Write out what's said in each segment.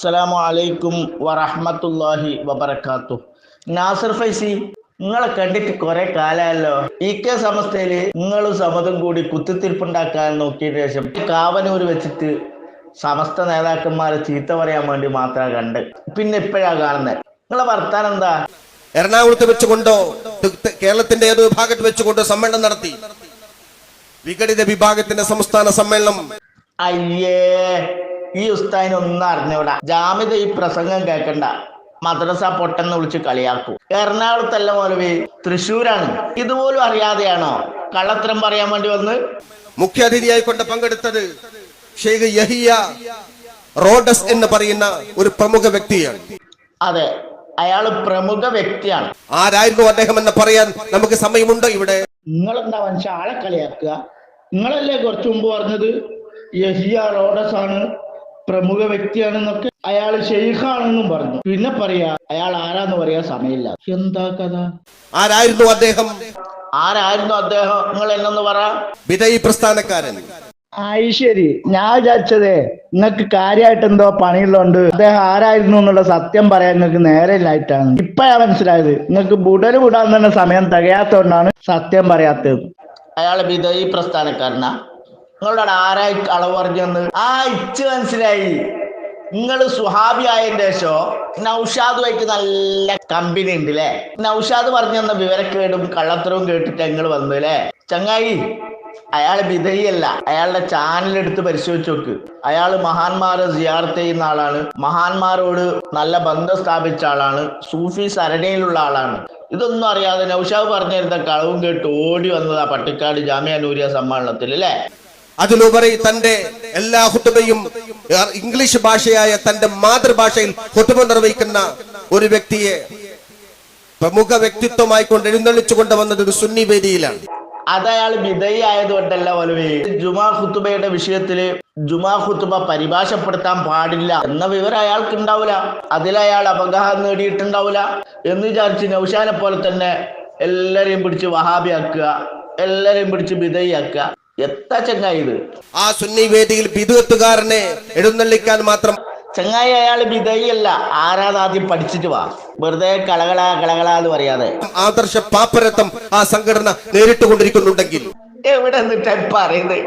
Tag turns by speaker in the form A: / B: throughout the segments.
A: അസ്സലാമു അലൈക്കും വറഹമത്തല്ലാഹി വബർക്കാത്തു നാസർ ഫൈസി നിങ്ങളെ കണ്ടിട്ട് കുറെ കാലമല്ലോ ഇ കെ സമസ്തയിൽ നിങ്ങളും സമതും കൂടി കുത്തിത്തിരിപ്പുണ്ടാക്കാൻ നോക്കിയ ശേഷം കാവനൂർ വെച്ചിട്ട് സമസ്ത നേതാക്കന്മാരെ ചീത്ത പറയാൻ വേണ്ടി മാത്രമാണ് കണ്ട്. പിന്നെ ഇപ്പോഴാ കാണുന്നത് നിങ്ങളെ വർത്താനം എന്താ?
B: എറണാകുളത്ത് വെച്ചുകൊണ്ടോ കേരളത്തിന്റെ ഏതോ വിഭാഗത്ത് വെച്ചുകൊണ്ടോ സമ്മേളനം നടത്തി. വിഘടിത വിഭാഗത്തിന്റെ സംസ്ഥാന സമ്മേളനം.
A: അയ്യേ ഈ ഉസ്താദിനെ ഒന്നും അറിഞ്ഞൂടാ. ജാമിത ഈ പ്രസംഗം കേൾക്കണ്ട മദ്രസ പൊട്ടെന്ന് വിളിച്ച് കളിയാക്കൂ. എറണാകുളത്തല്ല മൗലവി തൃശ്ശൂരാണ്. ഇതുപോലും അറിയാതെയാണോ? കള്ളത്തരം പറയാൻ വേണ്ടി വന്ന്?
B: മുഖ്യാതിഥിയായി കൊണ്ട് പങ്കെടുത്തത് ഷെയ്ഖ് യഹിയ റോഡസ് എന്ന് പറയുന്ന ഒരു പ്രമുഖ വ്യക്തിയാണ്.
A: അതെ അയാൾ പ്രമുഖ വ്യക്തിയാണ്.
B: ആരായിരുന്നു അദ്ദേഹം എന്ന് പറയാൻ നമുക്ക് സമയമുണ്ടോ ഇവിടെ?
A: നിങ്ങൾ എന്താ മനുഷ്യ ആളെ കളിയാക്കുക? നിങ്ങളല്ലേ കുറച്ചു മുമ്പ് പറഞ്ഞത്? യഹിയ റോഡസ് ആണ്. പ്രമുഖ വ്യക്തിയാണെന്നൊക്കെ അയാൾ ഷെയ്ഖാണെന്നും പറഞ്ഞു. പിന്നെ പറയാ അയാൾ ആരാന്ന് പറയാ സമയമില്ല. എന്താ കഥ?
B: ആരായിരുന്നു അദ്ദേഹം?
A: ആരായിരുന്നു അദ്ദേഹം? നിങ്ങൾ എന്നൊന്ന് പറ.
B: വിധയി പ്രസ്ഥാനക്കാരൻ.
A: ആയി ശരി. ഞാൻ വിചാരിച്ചതേ നിങ്ങൾക്ക് കാര്യമായിട്ട് എന്തോ പണിയുള്ളതുകൊണ്ട് അദ്ദേഹം ആരായിരുന്നു എന്നുള്ള സത്യം പറയാൻ നിങ്ങൾക്ക് നേരെയില്ലായിട്ടാണ് ഇപ്പഴാ മനസ്സിലായത്. നിങ്ങൾക്ക് ബുടൽ വിടാൻ തന്നെ സമയം തികയാത്തോണ്ടാണ് സത്യം പറയാത്തത്. അയാൾ വിധയി പ്രസ്ഥാനക്കാരനാ. നിങ്ങളോട് ആരായി അളവ് പറഞ്ഞെന്ന് ആ ഇച്ച് മനസ്സിലായി. നിങ്ങൾ സുഹാബി ആയതിന്റെ ശേഷം? നൗഷാദുമായിട്ട് നല്ല കമ്പനി ഉണ്ട് അല്ലേ നൗഷാദ് പറഞ്ഞു തന്ന വിവരക്കേടും കള്ളത്തരവും കേട്ടിട്ട് നിങ്ങൾ വന്നു അല്ലേ ചങ്ങായി അയാൾ വിധേയല്ല. അയാളുടെ ചാനൽ എടുത്ത് പരിശോധിച്ച് നോക്ക്. അയാൾ മഹാന്മാരെ സിയാർത്ത് ചെയ്യുന്ന ആളാണ്. മഹാന്മാരോട് നല്ല ബന്ധം സ്ഥാപിച്ച ആളാണ്. സൂഫി സരണയിലുള്ള ആളാണ്. ഇതൊന്നും അറിയാതെ നൗഷാദ് പറഞ്ഞിരുന്ന കളവും കേട്ട് ഓടി വന്നതാ പട്ടിക്കാട് ജാമ്യ നൂരിയ സമ്മേളനത്തിൽ അല്ലേ
B: അതിലുപരി തന്റെ എല്ലാ ഹുത്തുബയും ഇംഗ്ലീഷ് ഭാഷയായ തന്റെ മാതൃഭാഷയിൽ ഹുത്തുബ നിർവഹിക്കുന്ന ഒരു വ്യക്തിയെ പ്രമുഖ വ്യക്തിത്വമായി കൊണ്ട് എഴുന്നള്ളിച്ചു കൊണ്ടുവന്നത് ഒരു സുന്നി വേദിയിലാണ്.
A: അത് അയാൾ വിധേയ ആയതുകൊണ്ടല്ല ഒലവി ജുമാ ഖുത്തുബയുടെ വിഷയത്തിൽ ജുമാ ഖുത്തുബ പരിഭാഷപ്പെടുത്താൻ പാടില്ല എന്ന വിവരം അയാൾക്ക് ഉണ്ടാവില്ല അതിൽ അയാൾ അപകാരം നേടിയിട്ടുണ്ടാവില്ല എന്ന് വിചാരിച്ച് നൗഷാനെ പോലെ തന്നെ എല്ലാരെയും പിടിച്ച് വഹാബിയാക്കുക എല്ലാരെയും പിടിച്ച് വിധേയാക്കുക എത്ര ചങ്ങായി ഇത്.
B: ആ സുന്നി വേദിയിൽ ബിദുവത്തുകാരനെ എഴുന്നള്ളിക്കാൻ മാത്രം
A: ചങ്ങായി അയാൾ വിധേയല്ല. ആരാധാദ്യം പഠിച്ചിട്ട് വാ. വെറുതെ കളകള കളകള എന്ന് പറയാതെ.
B: ആദർശ പാപ്പരത്വം ആ സംഘടന നേരിട്ട് കൊണ്ടിരിക്കുന്നുണ്ടെങ്കിൽ
A: എവിടെ നിന്നിട്ടാ പറയുന്നത്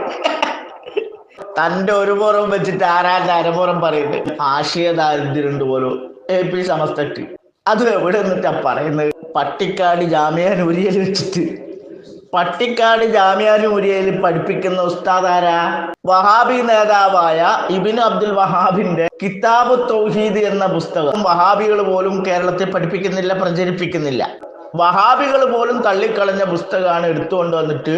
A: തന്റെ ഒരു പുറം വെച്ചിട്ട് ആരാധന അരപുറം പറയുന്നത് ആശയ ദാരിദ്ര്യമുണ്ട് പോലും എ പി സമസ്തക്ക്. അത് എവിടെ നിന്നിട്ടാ പറയുന്നത് പട്ടിക്കാട് ജാമ്യാനൂരിയിൽ വെച്ചിട്ട്. പട്ടിക്കാട് ജാമ്യാനൂരിയയിൽ പഠിപ്പിക്കുന്ന ഉസ്താദാര? വഹാബി നേതാവായ ഇബിൻ അബ്ദുൽ വഹാബിന്റെ കിതാബ് തൗഹീദ് എന്ന പുസ്തകം വഹാബികൾ പോലും കേരളത്തിൽ പഠിപ്പിക്കുന്നില്ല പ്രചരിപ്പിക്കുന്നില്ല. വഹാബികൾ പോലും തള്ളിക്കളഞ്ഞ പുസ്തകമാണ് എടുത്തുകൊണ്ട് വന്നിട്ട്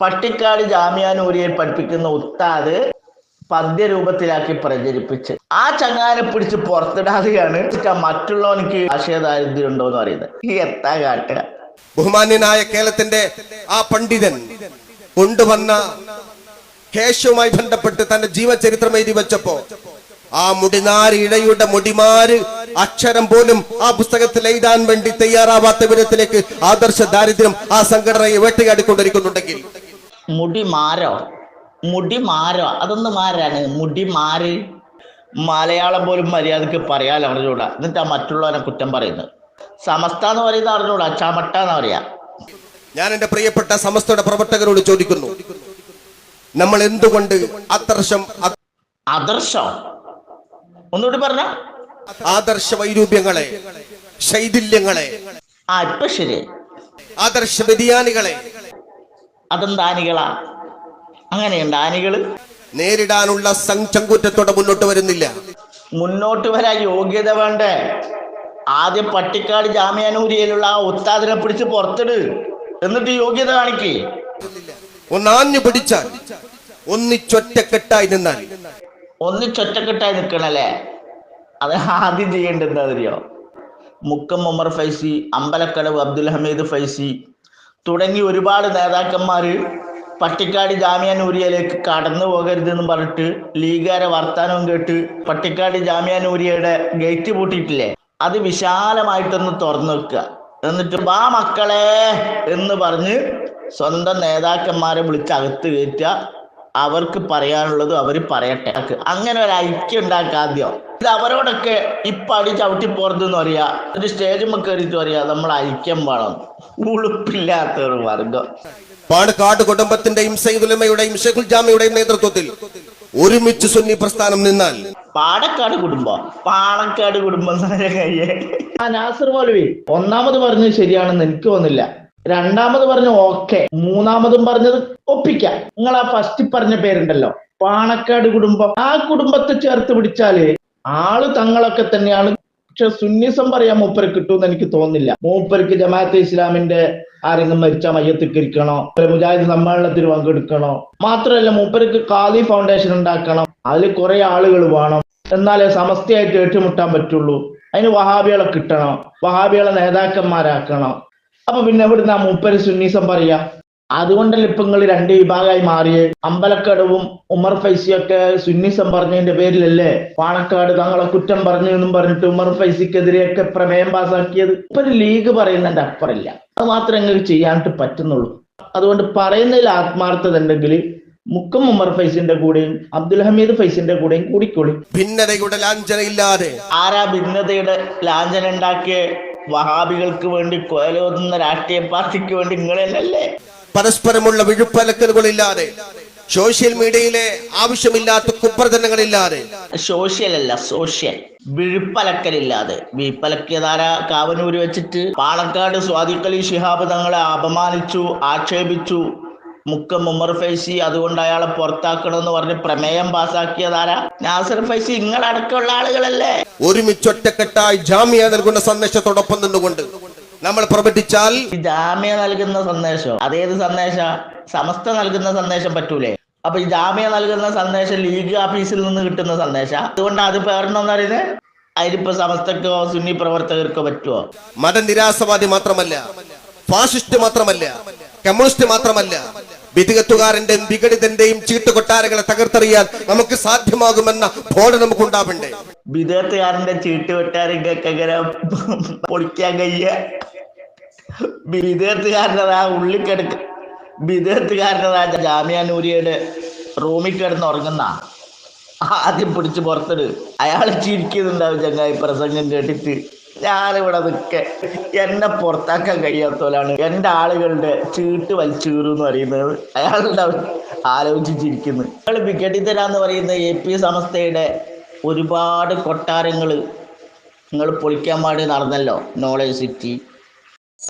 A: പട്ടിക്കാട് ജാമ്യാനൂരിയയിൽ പഠിപ്പിക്കുന്ന ഉസ്താദ് പദ്യരൂപത്തിലാക്കി പ്രചരിപ്പിച്ച് ആ ചങ്ങാനെ പിടിച്ച് പുറത്തിടാതെയാണ് മറ്റുള്ളവനിക്ക് ആശയദാരിദ്ര്യം ഉണ്ടോ എന്ന് പറയുന്നത് ഈ എത്താ കാട്ടുക.
B: ബഹുമാന്യനായ കേരളത്തിന്റെ ആ പണ്ഡിതൻ കൊണ്ടുവന്ന കേശവുമായി ബന്ധപ്പെട്ട് തന്റെ ജീവചരിത്രം എഴുതി വെച്ചപ്പോ ആ മുടിനാര് ഇഴയുടെ മുടിമാര് അക്ഷരം പോലും ആ പുസ്തകത്തിൽ എഴുതാൻ വേണ്ടി തയ്യാറാവാത്ത വിധത്തിലേക്ക് ആദർശ ദാരിദ്ര്യം ആ സംഘടനയെ വേട്ടയാടിക്കൊണ്ടിരിക്കുന്നുണ്ടെങ്കിൽ.
A: മുടിമാരോ? മുടിമാരോ? അതൊന്നും മാരോ അതൊന്ന് മാരാണ് മുടിമാര്? മലയാളം പോലും മര്യാദയ്ക്ക് പറയാൻ അറിഞ്ഞൂടാ എന്നിട്ടാ മറ്റുള്ളവനെ കുറ്റം പറയുന്നത്. സമസ്ത എന്ന് പറയുന്നത് അറിഞ്ഞൂടാ ചമട്ട എന്ന് പറയാ.
B: ഞാൻ എന്റെ പ്രിയപ്പെട്ട സമസ്തയുടെ പ്രവർത്തകരോട് ചോദിക്കുന്നു നമ്മൾ എന്തുകൊണ്ട് ആദർശം അദർശം
A: ആദർശം? ഒന്നുകൂടി പറഞ്ഞ.
B: ആദർശ വൈരൂപ്യങ്ങളെ ശൈഥില്യങ്ങളെ
A: ആ ഇപ്പൊ ശരി.
B: ആദർശ വ്യതിയാനികളെ.
A: അതെന്താ ആനികളാ അങ്ങനെയുണ്ട് ആനികൾ
B: നേരിടാനുള്ള ചങ്കുറ്റത്തോടെ മുന്നോട്ട് വരുന്നില്ല.
A: മുന്നോട്ട് വരാൻ യോഗ്യത വേണ്ടേ? ആദ്യം പട്ടിക്കാട് ജാമ്യാനൂരിയിലുള്ള ആ ഉസ്താദിനെ പിടിച്ച് പുറത്തിട്. എന്നിട്ട് യോഗ്യത കാണിക്കേ.
B: ഒന്നാഞ്ഞു പിടിച്ചാൽ ഒന്നിച്ചൊറ്റക്കെട്ടായി നിന്നാൽ.
A: ഒന്നിച്ചൊറ്റക്കെട്ടായി നിൽക്കണല്ലേ? അത് ആദ്യം ചെയ്യേണ്ടത് അറിയോ? മുക്കം ഉമർ ഫൈസി അമ്പലക്കടവ് അബ്ദുൽ ഹമീദ് ഫൈസി തുടങ്ങി ഒരുപാട് നേതാക്കന്മാര് പട്ടിക്കാട് ജാമ്യാനൂരിയയിലേക്ക് കടന്നു പോകരുതെന്ന് പറഞ്ഞിട്ട് ലീഗാരെ വർത്താനവും കേട്ട് പട്ടിക്കാട് ജാമ്യാനൂരിയയുടെ ഗേറ്റ് പൂട്ടിയിട്ടില്ലേ? അത് വിശാലമായിട്ടൊന്ന് തുറന്നു വെക്കുക. എന്നിട്ട് വാ മക്കളെ എന്ന് പറഞ്ഞ് സ്വന്തം നേതാക്കന്മാരെ വിളിച്ച് അകത്ത് കയറ്റുക. അവർക്ക് പറയാനുള്ളത് അവർ പറയട്ടെ. അങ്ങനെ ഒരു ഐക്യം ഉണ്ടാക്കുക ആദ്യം. ഇത് അവരോടൊക്കെ ഇപ്പൊ അടി ചവിട്ടി പോറതെന്ന് പറയാ. ഒരു സ്റ്റേജ് കയറിയിട്ട് പറയാ നമ്മൾ ഐക്യം വേണം. ഉളുപ്പില്ലാത്ത ഒരു വർഗം
B: പാണക്കാട് കുടുംബത്തിന്റെയും സൈദുലമയുടെയും ഷെഖുൽ ജാമയുടെയും നേതൃത്വത്തിൽ ഒരുമിച്ച് സുന്നി പ്രസ്ഥാനം നിന്നാൽ
A: പാണക്കാട് കുടുംബം. പാളക്കാട് കുടുംബം
C: ആ നാസർ മൗലവി ഒന്നാമത് പറഞ്ഞത് ശരിയാണെന്ന് എനിക്ക് തോന്നില്ല രണ്ടാമത് പറഞ്ഞ ഓക്കെ. മൂന്നാമതും പറഞ്ഞത് ഒപ്പിക്കാം. നിങ്ങൾ ആ ഫസ്റ്റ് പറഞ്ഞ പേരുണ്ടല്ലോ. പാണക്കാട് കുടുംബം. ആ കുടുംബത്തെ ചേർത്ത് പിടിച്ചാൽ ആൾ തങ്ങളൊക്കെ തന്നെയാണ്. പക്ഷെ സുന്നിസം പറയാൻ മൂപ്പര് കിട്ടുമെന്ന് എനിക്ക് തോന്നുന്നില്ല. മൂപ്പർക്ക് ജമാഅത്തെ ഇസ്ലാമിന്റെ ആരെങ്കിലും മരിച്ച മയ്യത്തിക്കരിക്കണോ മുജാഹിദ് സമ്മേളനത്തിൽ പങ്കെടുക്കണോ? മാത്രമല്ല മൂപ്പർക്ക് കാലി ഫൗണ്ടേഷൻ ഉണ്ടാക്കണം. അതിൽ കുറെ ആളുകൾ വേണം. എന്നാലേ സമസ്തയായിട്ട് ഏറ്റുമുട്ടാൻ പറ്റുള്ളൂ. അതിന് വഹാബികളെ കിട്ടണം. വഹാബികളെ നേതാക്കന്മാരാക്കണം. അപ്പൊ പിന്നെ എവിടുന്ന മൂപ്പര് സുന്നീസം പറയാ? അതുകൊണ്ടല്ല ഇപ്പൊ നിങ്ങൾ രണ്ട് വിഭാഗമായി മാറിയ? അമ്പലക്കടവും ഉമർ ഫൈസിയൊക്കെ സുന്നിസം പറഞ്ഞതിന്റെ പേരിലല്ലേ? പാണക്കാട് തങ്ങളെ കുറ്റം പറഞ്ഞു എന്നും പറഞ്ഞിട്ട് ഉമർ ഫൈസിക്കെതിരെയൊക്കെ പ്രമേയം പാസാക്കിയത്? ഇപ്പൊ ഒരു ലീഗ് പറയുന്നതിന്റെ അപ്പുറമില്ല അത് മാത്രമേ നിങ്ങൾക്ക് ചെയ്യാനായിട്ട് പറ്റുന്നുള്ളൂ. അതുകൊണ്ട് പറയുന്നതിൽ ആത്മാർത്ഥത ഉണ്ടെങ്കിൽ മുക്കം ഉമർ ഫൈസിന്റെ കൂടെയും അബ്ദുൽ ഹമീദ് ഫൈസിന്റെ കൂടെയും കൂടിക്കൂടി
B: ഭിന്നതയുടെ ലാഞ്ചനയില്ലാതെ
A: ആരാ ഭിന്നതയുടെ ലാഞ്ചന ഉണ്ടാക്കിയ വഹാബികൾക്ക് വേണ്ടി കൊലോതുന്ന രാഷ്ട്രീയ പാർട്ടിക്ക് വേണ്ടി നിങ്ങളല്ലേ
B: പരസ്പരമുള്ള വിഴുപ്പലക്കലുകളില്ലാതെ സോഷ്യൽ മീഡിയയിലെ ആവശ്യമില്ലാത്ത കുപ്രചനങ്ങളില്ലാതെ
A: സോഷ്യൽ അല്ല സോഷ്യൽ വിഴുപ്പലക്കലില്ലാതെ. വിഴുപ്പലക്കിയതാര കാവനൂര് വെച്ചിട്ട് പാലക്കാട് സ്വാദിഖലി ശിഹാബ് തങ്ങളെ അപമാനിച്ചു ആക്ഷേപിച്ചു മുക്കം ഉമർ ഫൈസി അതുകൊണ്ട് അയാളെ പുറത്താക്കണമെന്ന് പറഞ്ഞ് പ്രമേയം പാസാക്കിയതാരാ? നാസർ ഫൈസി നിങ്ങളടക്കമുള്ള ആളുകളല്ലേ?
B: ഒരുമിച്ചൊറ്റക്കെട്ടായി ജാമ്യ നൽകുന്ന സന്ദേശത്തോടൊപ്പം നിന്നുകൊണ്ട് നമ്മൾ പ്രവർത്തിച്ചാൽ
A: ജാമ്യ നൽകുന്ന സന്ദേശം അതേത് സന്ദേശ? സമസ്ത നൽകുന്ന സന്ദേശം പറ്റൂലേ. അപ്പൊ ഈ ജാമ്യ നൽകുന്ന സന്ദേശം ലീഗ് ഓഫീസിൽ നിന്ന് കിട്ടുന്ന സന്ദേശ? അതുകൊണ്ട് അത് പേരണമെന്ന് പറയുന്നത് അതിലിപ്പോ സമസ്തക്കോ സുന്നി പ്രവർത്തകർക്കോ പറ്റുമോ
B: മതനിരാസവാദി മാത്രമല്ല ഫാസിസ്റ്റ് മാത്രമല്ല കമ്മ്യൂണിസ്റ്റ് മാത്രമല്ല വിധികത്തുകാരന്റെയും വിഘടിതന്റെയും ചീട്ടുകൊട്ടാരങ്ങളെ തകർത്തെറിയാൻ നമുക്ക് സാധ്യമാകുമെന്ന ബോധം നമുക്ക്
A: ഉണ്ടാവണ്ടേ ചീട്ട് ചീട്ടുകൊട്ടാരങ്ങൾക്കെങ്ങനെ പൊളിക്കാൻ കഴിയ? വിദേഹത്തുകാരനത് ആ ഉള്ളിക്കിടക്ക്. വിദേഹത്തുകാരനത് ആ ജാമ്യാനൂരിയുടെ റൂമിൽ കിടന്ന് ഉറങ്ങുന്ന. ആദ്യം പിടിച്ച് പുറത്തിട്. അയാൾ ചിരിക്കുന്നുണ്ടാവും ചങ്ങായി പ്രസംഗം കേട്ടിട്ട്. ഞാനിവിടെ നിൽക്കെ. എന്നെ പുറത്താക്കാൻ കഴിയാത്തോലാണ് എന്റെ ആളുകളുടെ ചീട്ട് വലിച്ചീറു എന്ന് പറയുന്നത്. അയാളുടെ ആലോചിച്ചിരിക്കുന്നത് അയാൾ അയാൾ വിഘടിതരാന്ന് പറയുന്ന എ പി സമസ്തയുടെ ഒരുപാട് കൊട്ടാരങ്ങൾ നിങ്ങൾ പൊളിക്കാൻ വേണ്ടി നടന്നല്ലോ. നോളേജ് സിറ്റി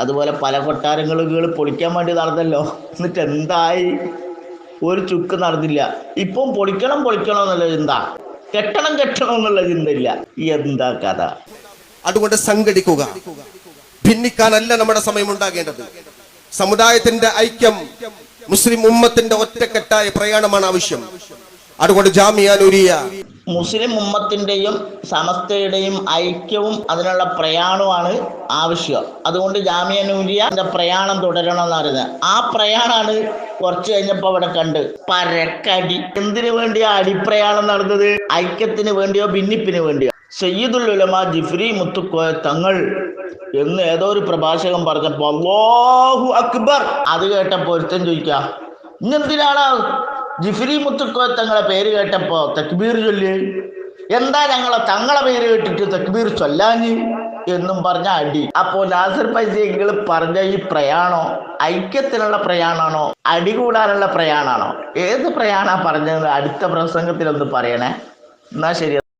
A: അതുപോലെ പല കൊട്ടാരങ്ങൾ പൊളിക്കാൻ വേണ്ടി നടന്നല്ലോ. എന്നിട്ട് എന്തായി? ഒരു ചുക്ക് നടന്നില്ല. ഇപ്പം പൊളിക്കണം പൊളിക്കണം എന്നുള്ള ചിന്ത. കെട്ടണം കെട്ടണം എന്നുള്ള ചിന്തയില്ല. എന്താ കഥ?
B: അതുകൊണ്ട് സംഘടിക്കുക. ഭിന്നിക്കാനല്ല നമ്മുടെ സമയം ഉണ്ടാകേണ്ടത് സമുദായത്തിന്റെ ഐക്യം മുസ്ലിം ഉമ്മത്തിന്റെ ഒറ്റക്കെട്ടായ പ്രയാണമാണ് ആവശ്യം. അതുകൊണ്ട് ജാമിയാനുരിയ
A: മുസ്ലിം ഉമ്മത്തിന്റെയും സമസ്തയുടെയും ഐക്യവും അതിനുള്ള പ്രയാണമാണ് ആവശ്യം. അതുകൊണ്ട് ജാമ്യ പ്രയാണം തുടരണം എന്ന് പറയുന്നത്. ആ പ്രയാണാണ് കുറച്ച് കഴിഞ്ഞപ്പോ അവിടെ കണ്ട് പരക്കടി. എന്തിനു വേണ്ടിയാ അടിപ്രയാണം നടന്നത്? ഐക്യത്തിന് വേണ്ടിയോ ഭിന്നിപ്പിന് വേണ്ടിയോ? സയ്യിദുൽ ഉലമ ജിഫ്രി മുത്തുക്കോയ തങ്ങൾ എന്ന് ഏതോ ഒരു പ്രഭാഷകൻ പറഞ്ഞപ്പോ അള്ളാഹു അക്ബർ. അത് കേട്ടപ്പോ ഒരുത്തൻ ചോദിക്ക ഇന്നെന്തിനാണ് ജിഫ്രി മുത്തുക്കോയ തങ്ങളെ പേര് കേട്ടപ്പോ തക്ബീർ ചൊല്ലി? എന്താ ഞങ്ങളെ തങ്ങളെ പേര് കേട്ടിട്ട് തക്ബീർ ചൊല്ലാഞ്ഞ്? എന്നും പറഞ്ഞ അടി. അപ്പോ നാസർ പൈസകൾ പറഞ്ഞ ഈ പ്രയാണോ? ഐക്യത്തിനുള്ള പ്രയാണാണോ? അടി കൂടാനുള്ള പ്രയാണാണോ? ഏത് പ്രയാണാ പറഞ്ഞത്? അടുത്ത പ്രസംഗത്തിലൊന്ന് പറയണേ. എന്നാ ശരി